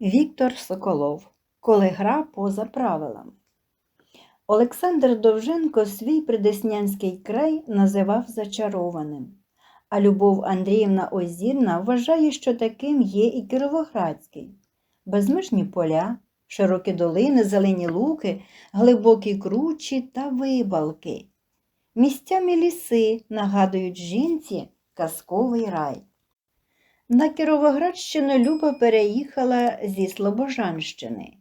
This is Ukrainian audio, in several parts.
Віктор Соколов. Коли гра поза правилами. Олександр Довженко свій придеснянський край називав зачарованим, а Любов Андріївна Озірна вважає, що таким є і Кіровоградський. Безмежні поля, широкі долини, зелені луки, глибокі кручі та вибалки. Місцями ліси нагадують жінці казковий рай. На Кіровоградщину Люба переїхала зі Слобожанщини,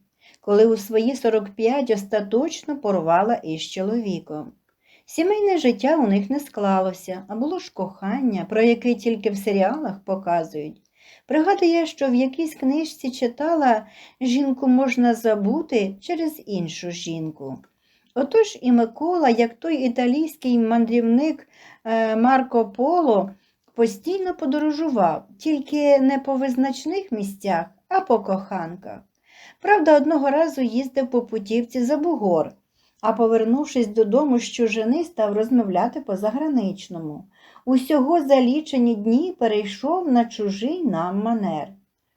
коли у свої 45 остаточно порвала із чоловіком. Сімейне життя у них не склалося, а було ж кохання, про яке тільки в серіалах показують. Пригадує, що в якійсь книжці читала жінку можна забути через іншу жінку. Отож і Микола, як той італійський мандрівник е, Марко Поло, постійно подорожував, тільки не по визначних місцях, а по коханках. Правда, одного разу їздив по путівці за Бугор, а повернувшись додому з чужини, став розмовляти по заграничному. Усього за лічені дні перейшов на чужий нам манер.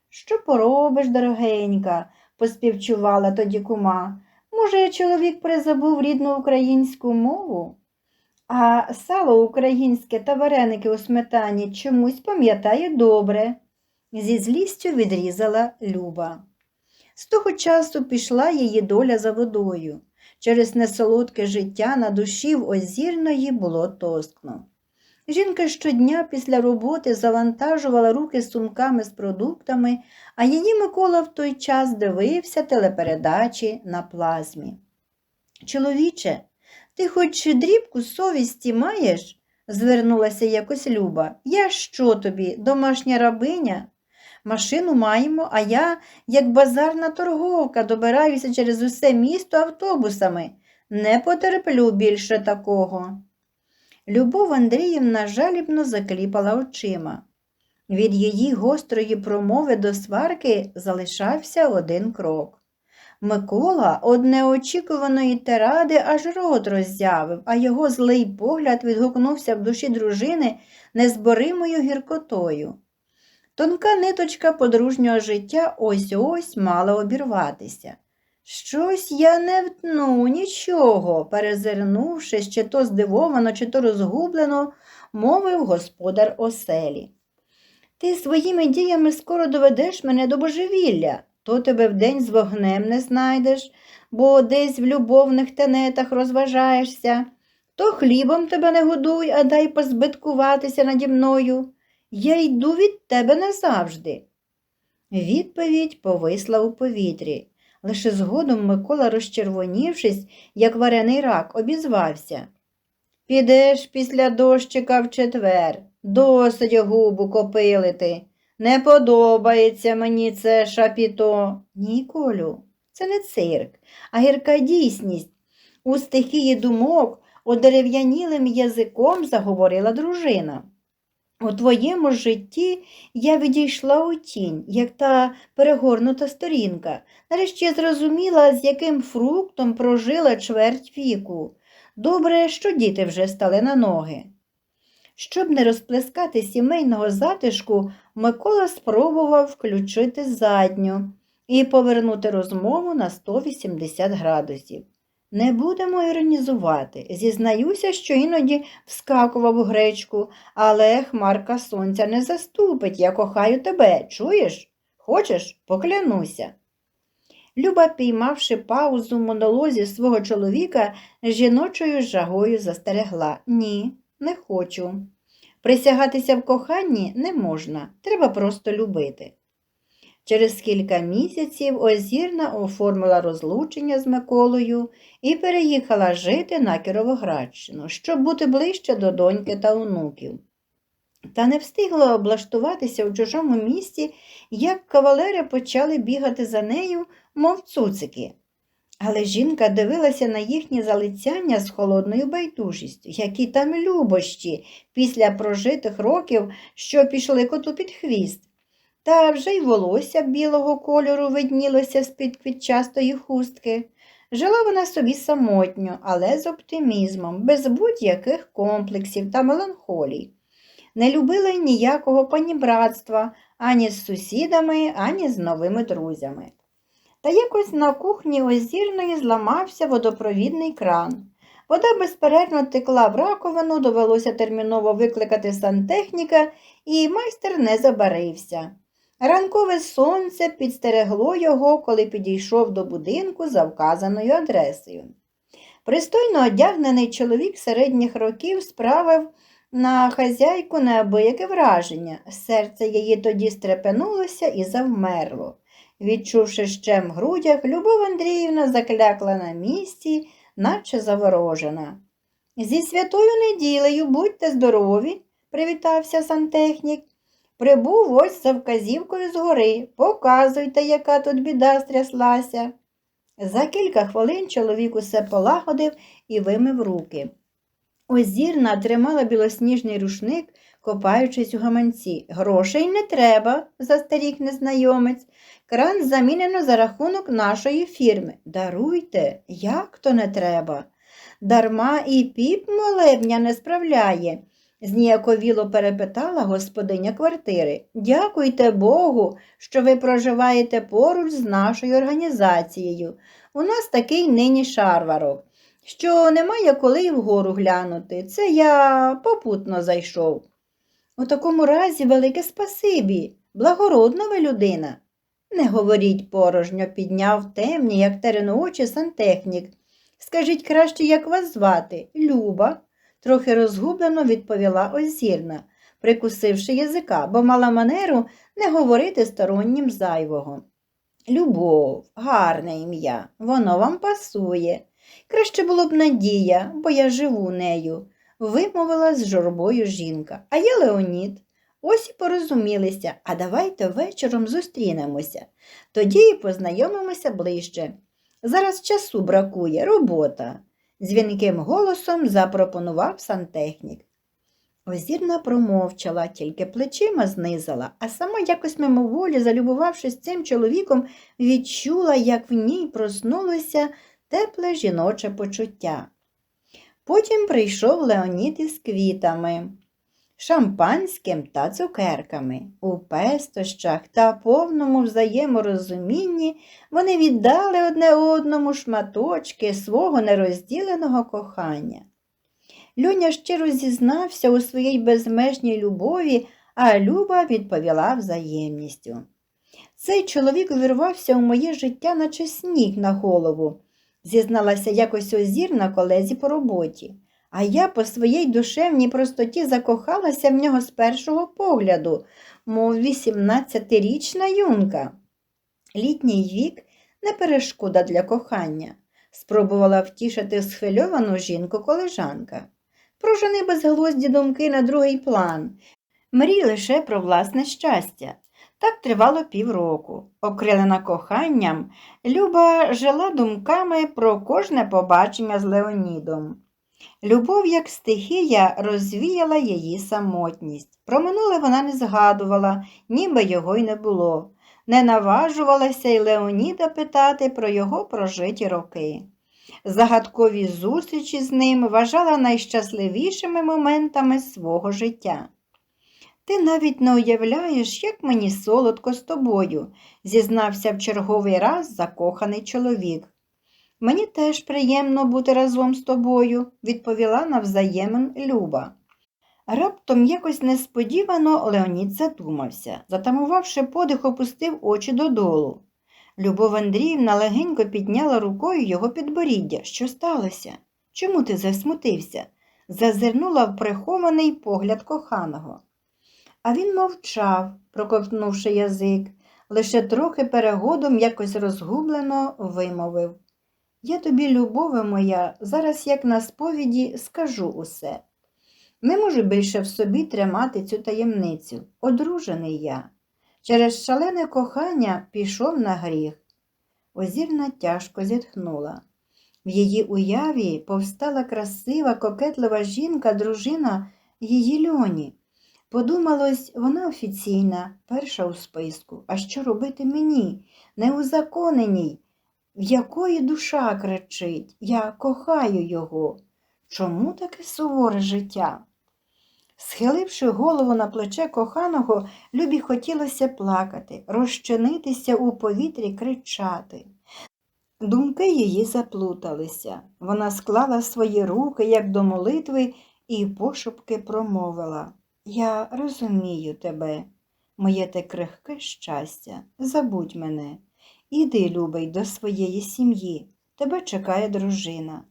Що поробиш, дорогенька? поспівчувала тоді кума. Може, чоловік призабув рідну українську мову? А сало українське та вареники у сметані чомусь пам'ятає добре, зі злістю відрізала Люба. З того часу пішла її доля за водою. Через несолодке життя на душі в озірної було тоскно. Жінка щодня після роботи завантажувала руки сумками з продуктами, а її Микола в той час дивився телепередачі на плазмі. Чоловіче, ти хоч дрібку совісті маєш? звернулася якось Люба. Я що тобі, домашня рабиня? Машину маємо, а я, як базарна торговка, добираюся через усе місто автобусами. Не потерплю більше такого. Любов Андріївна жалібно закліпала очима. Від її гострої промови до сварки залишався один крок. Микола од неочікуваної тиради аж рот роззявив, а його злий погляд відгукнувся в душі дружини незборимою гіркотою. Тонка ниточка подружнього життя ось ось мала обірватися. Щось я не втну, нічого, перезирнувшись, чи то здивовано, чи то розгублено, мовив господар оселі. Ти своїми діями скоро доведеш мене до божевілля, то тебе вдень з вогнем не знайдеш, бо десь в любовних тенетах розважаєшся, то хлібом тебе не годуй, а дай позбиткуватися наді мною. Я йду від тебе назавжди. Відповідь повисла у повітрі. Лише згодом Микола, розчервонівшись, як варений рак, обізвався. Підеш після дощика в четвер, досить губу копилити. Не подобається мені це шапіто. Ні, Колю, це не цирк, а гірка дійсність. У стихії думок одерев'янілим язиком заговорила дружина. У твоєму житті я відійшла у тінь, як та перегорнута сторінка. Нарешті я зрозуміла, з яким фруктом прожила чверть віку. Добре, що діти вже стали на ноги. Щоб не розплескати сімейного затишку, Микола спробував включити задню і повернути розмову на 180 градусів. Не будемо іронізувати. Зізнаюся, що іноді вскакував у гречку, але хмарка сонця не заступить. Я кохаю тебе. Чуєш? Хочеш? Поклянуся. Люба, піймавши паузу в монолозі свого чоловіка, жіночою жагою застерегла Ні, не хочу. Присягатися в коханні не можна, треба просто любити. Через кілька місяців Озірна оформила розлучення з Миколою і переїхала жити на Кіровоградщину, щоб бути ближче до доньки та онуків. Та не встигла облаштуватися у чужому місті, як кавалери почали бігати за нею, мов цуцики. Але жінка дивилася на їхні залицяння з холодною байдужістю, які там любощі після прожитих років, що пішли коту під хвіст. Та вже й волосся білого кольору виднілося з-під квітчастої хустки. Жила вона собі самотньо, але з оптимізмом, без будь-яких комплексів та меланхолій. Не любила й ніякого панібратства, ані з сусідами, ані з новими друзями. Та якось на кухні озірної зламався водопровідний кран. Вода безперервно текла в раковину, довелося терміново викликати сантехніка, і майстер не забарився. Ранкове сонце підстерегло його, коли підійшов до будинку за вказаною адресою. Пристойно одягнений чоловік середніх років справив на хазяйку неабияке враження. Серце її тоді стрепенулося і завмерло. Відчувши щем в грудях, Любов Андріївна заклякла на місці, наче заворожена. Зі святою неділею будьте здорові, привітався сантехнік. Прибув ось за вказівкою згори. Показуйте, яка тут біда стряслася. За кілька хвилин чоловік усе полагодив і вимив руки. Озірна тримала білосніжний рушник, копаючись у гаманці. Грошей не треба, застеріг незнайомець. Кран замінено за рахунок нашої фірми. Даруйте, як то не треба. Дарма і піп молебня не справляє, зніяковіло перепитала господиня квартири. Дякуйте Богу, що ви проживаєте поруч з нашою організацією. У нас такий нині шарварок, що немає коли й вгору глянути. Це я попутно зайшов. У такому разі велике спасибі, благородна ви людина. Не говоріть порожньо, підняв темні, як терену очі сантехнік. Скажіть краще, як вас звати? Люба, трохи розгублено відповіла озірна, прикусивши язика, бо мала манеру не говорити стороннім зайвого. Любов, гарне ім'я, воно вам пасує. Краще було б Надія, бо я живу нею, вимовила з журбою жінка. А я Леонід. Ось і порозумілися, а давайте вечором зустрінемося. Тоді і познайомимося ближче. Зараз часу бракує, робота, дзвінким голосом запропонував сантехнік. Озірна промовчала, тільки плечима знизала, а сама якось мимоволі, залюбувавшись цим чоловіком, відчула, як в ній проснулося тепле жіноче почуття. Потім прийшов Леонід із квітами, шампанським та цукерками. У пестощах та повному взаєморозумінні вони віддали одне одному шматочки свого нерозділеного кохання. Люня щиро зізнався у своїй безмежній любові, а Люба відповіла взаємністю. Цей чоловік увірвався у моє життя, наче сніг на голову, зізналася якось озірна колезі по роботі, а я по своїй душевній простоті закохалася в нього з першого погляду, мов 18-річна юнка. Літній вік не перешкода для кохання, спробувала втішити схвильовану жінку колежанка. Прожени безглузді думки на другий план. Мрій лише про власне щастя. Так тривало півроку. Окрилена коханням, Люба жила думками про кожне побачення з Леонідом. Любов, як стихія, розвіяла її самотність. Про минуле вона не згадувала, ніби його й не було. Не наважувалася й Леоніда питати про його прожиті роки. Загадкові зустрічі з ним вважала найщасливішими моментами свого життя. Ти навіть не уявляєш, як мені солодко з тобою, зізнався в черговий раз закоханий чоловік. Мені теж приємно бути разом з тобою, відповіла навзаємин Люба. Раптом якось несподівано Леонід задумався, затамувавши подих, опустив очі додолу. Любов Андріївна легенько підняла рукою його підборіддя. Що сталося? Чому ти засмутився? зазирнула в прихований погляд коханого. А він мовчав, проковтнувши язик, лише трохи перегодом якось розгублено вимовив. Я тобі, любове моя, зараз, як на сповіді, скажу усе. Не можу більше в собі тримати цю таємницю. Одружений я. Через шалене кохання пішов на гріх. Озірна тяжко зітхнула. В її уяві повстала красива, кокетлива жінка, дружина її льоні. Подумалось, вона офіційна, перша у списку. А що робити мені, неузаконеній, в якої душа кричить, я кохаю його. Чому таке суворе життя? Схиливши голову на плече коханого, Любі хотілося плакати, розчинитися у повітрі, кричати. Думки її заплуталися. Вона склала свої руки, як до молитви, і пошепки промовила Я розумію тебе, моє те крихке щастя, забудь мене. Іди, любий, до своєї сім'ї. Тебе чекає дружина.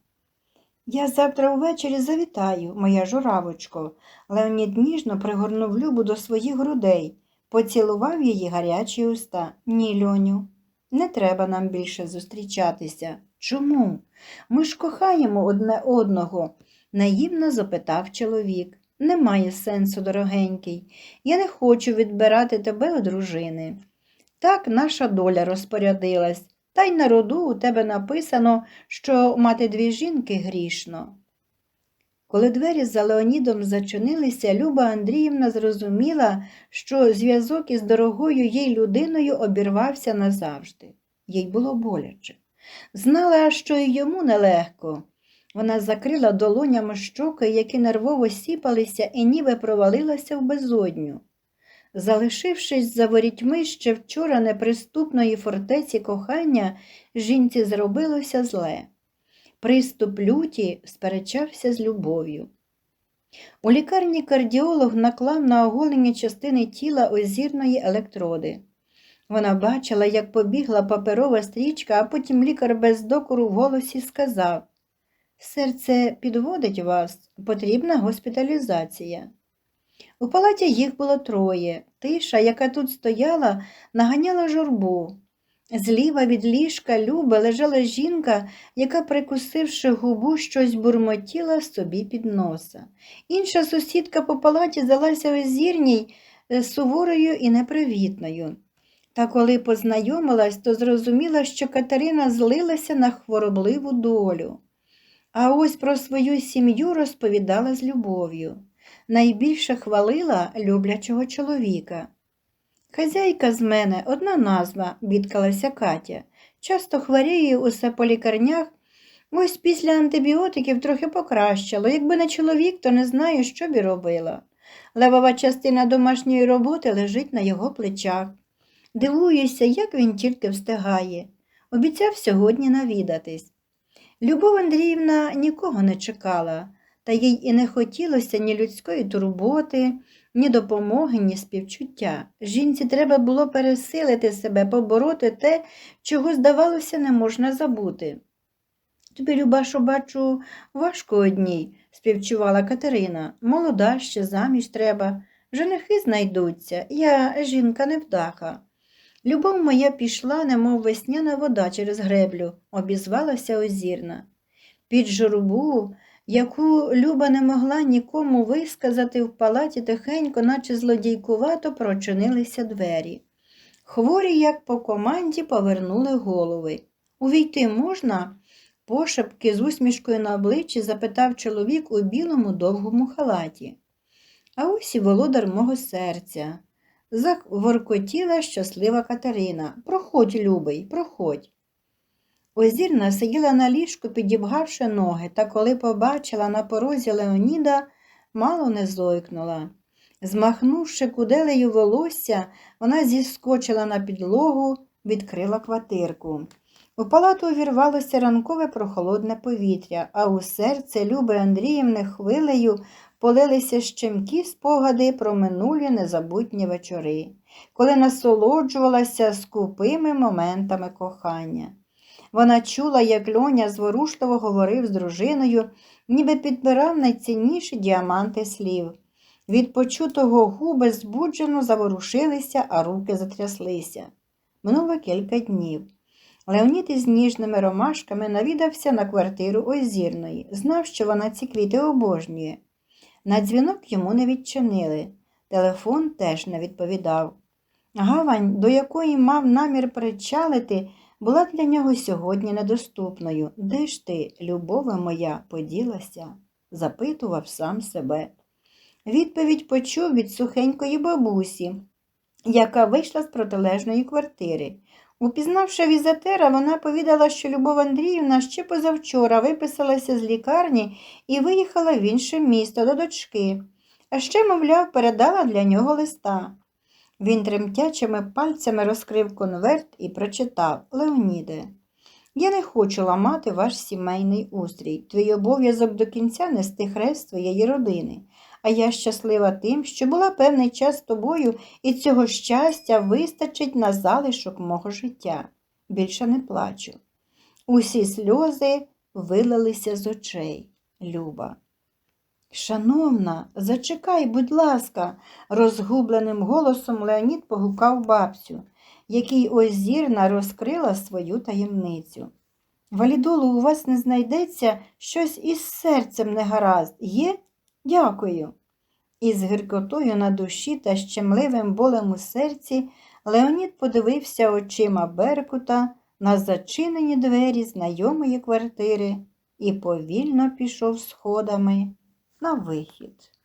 Я завтра увечері завітаю, моя журавочко. Леонід ніжно пригорнув Любу до своїх грудей, поцілував її гарячі уста. Ні, Льоню, не треба нам більше зустрічатися. Чому? Ми ж кохаємо одне одного, наївно запитав чоловік. Немає сенсу, дорогенький. Я не хочу відбирати тебе у дружини. Так наша доля розпорядилась, та й на роду у тебе написано, що мати дві жінки грішно. Коли двері за Леонідом зачинилися, Люба Андріївна зрозуміла, що зв'язок із дорогою їй людиною обірвався назавжди. Їй було боляче. Знала, що й йому нелегко. Вона закрила долонями щоки, які нервово сіпалися і ніби провалилася в безодню. Залишившись за ворітьми ще вчора неприступної фортеці кохання, жінці зробилося зле. Приступ люті сперечався з любов'ю. У лікарні кардіолог наклав на оголені частини тіла озірної електроди. Вона бачила, як побігла паперова стрічка, а потім лікар без докору в голосі сказав Серце підводить вас, потрібна госпіталізація. У палаті їх було троє. Тиша, яка тут стояла, наганяла журбу. Зліва від ліжка Люби лежала жінка, яка, прикусивши губу, щось бурмотіла собі під носа. Інша сусідка по палаті здалася озірній, е, суворою і непривітною. Та коли познайомилась, то зрозуміла, що Катерина злилася на хворобливу долю. А ось про свою сім'ю розповідала з любов'ю. Найбільше хвалила люблячого чоловіка. Хазяйка з мене одна назва, бідкалася Катя. Часто хворіє усе по лікарнях. Ось після антибіотиків трохи покращало. Якби не чоловік, то не знаю, що б і робила. Левова частина домашньої роботи лежить на його плечах. Дивуюся, як він тільки встигає. Обіцяв сьогодні навідатись. Любов Андріївна нікого не чекала, та їй і не хотілося ні людської турботи, ні допомоги, ні співчуття. Жінці треба було пересилити себе, побороти те, чого, здавалося, не можна забути. Тобі, Любашо, бачу, важко одній, співчувала Катерина. Молода ще заміж треба. Женихи знайдуться, я жінка невдаха. Любов моя пішла, немов весняна вода через греблю, обізвалася озірна. Під журбу, яку Люба не могла нікому висказати в палаті тихенько, наче злодійкувато прочинилися двері. Хворі, як по команді, повернули голови. Увійти можна? Пошепки з усмішкою на обличчі запитав чоловік у білому довгому халаті. А ось і володар мого серця. Заворкотіла щаслива Катерина. Проходь, любий, проходь. Озірна сиділа на ліжку, підібгавши ноги, та коли побачила на порозі Леоніда, мало не зойкнула. Змахнувши куделею волосся, вона зіскочила на підлогу, відкрила квартирку. У палату увірвалося ранкове прохолодне повітря, а у серце Люби Андріївни хвилею полилися щемкі спогади про минулі незабутні вечори, коли насолоджувалася скупими моментами кохання. Вона чула, як льоня зворушливо говорив з дружиною, ніби підбирав найцінніші діаманти слів. Від почутого губи збуджено заворушилися, а руки затряслися. Минуло кілька днів. Леонід із ніжними ромашками навідався на квартиру Озірної, знав, що вона ці квіти обожнює. На дзвінок йому не відчинили. Телефон теж не відповідав. Гавань, до якої мав намір причалити, була для нього сьогодні недоступною. Де ж ти, любове моя, поділася? запитував сам себе. Відповідь почув від сухенької бабусі, яка вийшла з протилежної квартири. Упізнавши візитера, вона повідала, що Любов Андріївна ще позавчора виписалася з лікарні і виїхала в інше місто до дочки. а ще, мовляв, передала для нього листа. Він тремтячими пальцями розкрив конверт і прочитав Леоніде. Я не хочу ламати ваш сімейний устрій. Твій обов'язок до кінця нести хрест твоєї родини. А я щаслива тим, що була певний час з тобою, і цього щастя вистачить на залишок мого життя. Більше не плачу. Усі сльози вилилися з очей. Люба. Шановна, зачекай, будь ласка, розгубленим голосом Леонід погукав бабцю, який ось зірна розкрила свою таємницю. Валідолу, у вас не знайдеться щось із серцем негаразд. Є? Дякую. Із гіркотою на душі та щемливим болем у серці Леонід подивився очима Беркута на зачинені двері знайомої квартири і повільно пішов сходами на вихід.